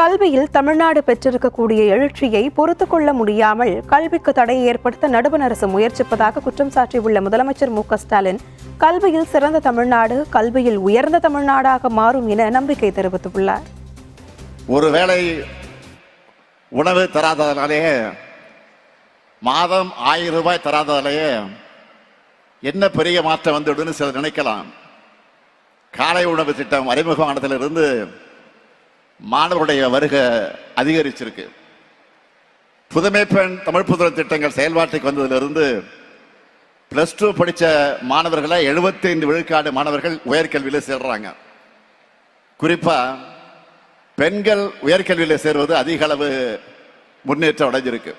கல்வியில் தமிழ்நாடு பெற்றிருக்கக்கூடிய எழுச்சியை பொறுத்து கொள்ள முடியாமல் கல்விக்கு தடை ஏற்படுத்த நடுவண் அரசு முயற்சிப்பதாக குற்றம் சாட்டியுள்ள முதலமைச்சர் மு ஸ்டாலின் கல்வியில் சிறந்த தமிழ்நாடு கல்வியில் உயர்ந்த தமிழ்நாடாக மாறும் என நம்பிக்கை தெரிவித்துள்ளார். ஒருவேளை உணவு தராதனாலேயே மாதம் ஆயிரம் ரூபாய் தராதனாலேயே என்ன பெரிய மாற்றம் வந்துடுன்னு சிலர் நினைக்கலாம். காலை உணவு திட்டம் அறிமுகமானதிலிருந்து மாணவருடைய வருகை அதிகரிச்சிருக்கு. புதுமை பெண் தமிழ் புதுமை திட்டங்கள் செயல்பாட்டுக்கு வந்ததிலிருந்து பிளஸ் டூ படித்த மாணவர்களை 75 விழுக்காடு மாணவர்கள் உயர்கல்வியில் சேர்றாங்க. குறிப்பா பெண்கள் உயர்கல்வியில் சேர்வது அதிக அளவு முன்னேற்றம் அடைஞ்சிருக்கு.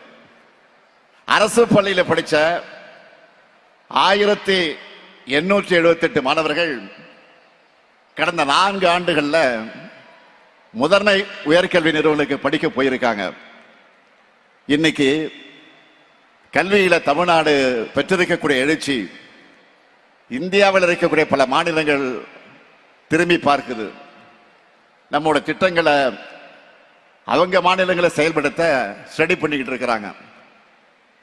அரசு பள்ளியில் படித்த ஆயிரத்தி எண்ணூற்றி எழுபத்தி எட்டு மாணவர்கள் கடந்த நான்கு ஆண்டுகளில் முதன்மை உயர்கல்வி நிறுவனங்களுக்கு படிக்க போயிருக்காங்க. இன்னைக்கு கல்வியில தமிழ்நாடு பெற்றிருக்கக்கூடிய எழுச்சி இந்தியாவில் இருக்கக்கூடிய பல மாநிலங்கள் திரும்பி பார்க்குது. நம்மோட திட்டங்களை அவங்க மாநிலங்களை செயல்படுத்த ஸ்டடி பண்ணிக்கிட்டு இருக்கிறாங்க.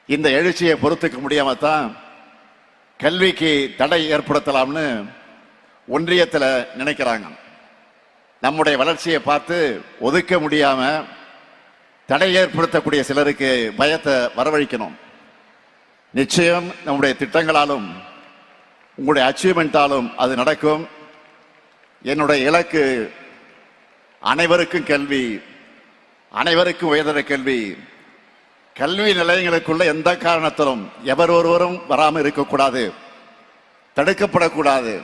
இந்த எழுச்சியை பொறுத்துக்க முடியாம தான் கல்விக்கு தடை ஏற்படுத்தலாம்னு ஒன்றியத்தில் நினைக்கிறாங்க. நம்முடைய வளர்ச்சியை பார்த்து ஒதுக்க முடியாம தடை ஏற்படுத்தக்கூடிய சிலருக்கு பயத்தை வரவழைக்கணும். நிச்சயம் நம்முடைய திட்டங்களாலும் உங்களுடைய அச்சீவ்மெண்ட்டாலும் அது நடக்கும். என்னுடைய இலக்கு அனைவருக்கும் கல்வி அனைவருக்கும் உயர்தர கல்வி. கல்வி நிலையங்களுக்குள்ள எந்த காரணத்திலும் எவர் ஒருவரும் வராமல் இருக்கக்கூடாது. தடுக்கப்படக்கூடாது.